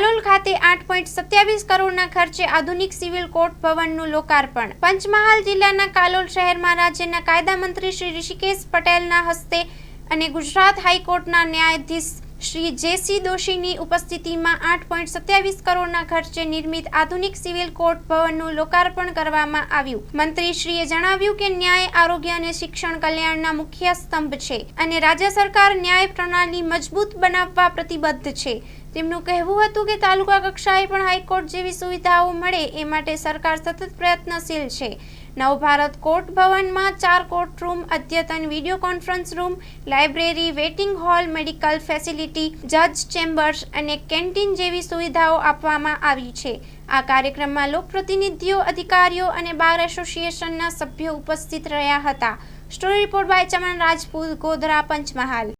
કાલોલ ખાતે આઠ પોઈન્ટ સત્યાવીસ કરોડના ખર્ચે આધુનિક સિવિલ કોર્ટ ભવનનું લોકાર્પણ. પંચમહાલ જિલ્લાના કાલોલ શહેરમાં રાજ્યના કાયદા મંત્રી શ્રી ઋષિકેશ પટેલના હસ્તે અને ગુજરાત હાઈકોર્ટના ન્યાયાધીશ શ્રી જેસી દોશીની ઉપસ્થિતિમાં આઠ પોઈન્ટ સત્યાવીસ કરોડના ખર્ચે નિર્મિત આધુનિક સિવિલ કોર્ટ ભવનનું લોકાર્પણ કરવામાં આવ્યું. મંત્રીશ્રીએ જણાવ્યું કે ન્યાય, આરોગ્ય અને શિક્ષણ કલ્યાણના મુખ્ય સ્તંભ છે અને રાજ્ય સરકાર ન્યાય પ્રણાલી મજબૂત બનાવવા પ્રતિબદ્ધ છે. તેમનું કહેવું હતું કે તાલુકા કક્ષાએ પણ હાઈકોર્ટ જેવી સુવિધાઓ મળે એ માટે સરકાર સતત પ્રયત્નશીલ છે. નવભારત કોર્ટ ભવનમાં ચાર કોર્ટ રૂમ, અદ્યતન video conference room, library, waiting hall, medical facility, જજ ચેમ્બર્સ અને કેન્ટીન જેવી સુવિધાઓ આપવામાં આવી છે. આ કાર્યક્રમમાં લોકપ્રતિનિધિઓ, અધિકારીઓ અને બાર એસોસિએશનના સભ્યો ઉપસ્થિત રહ્યા હતા. Story report by Chaman Rajput, Godhra Panchmahal.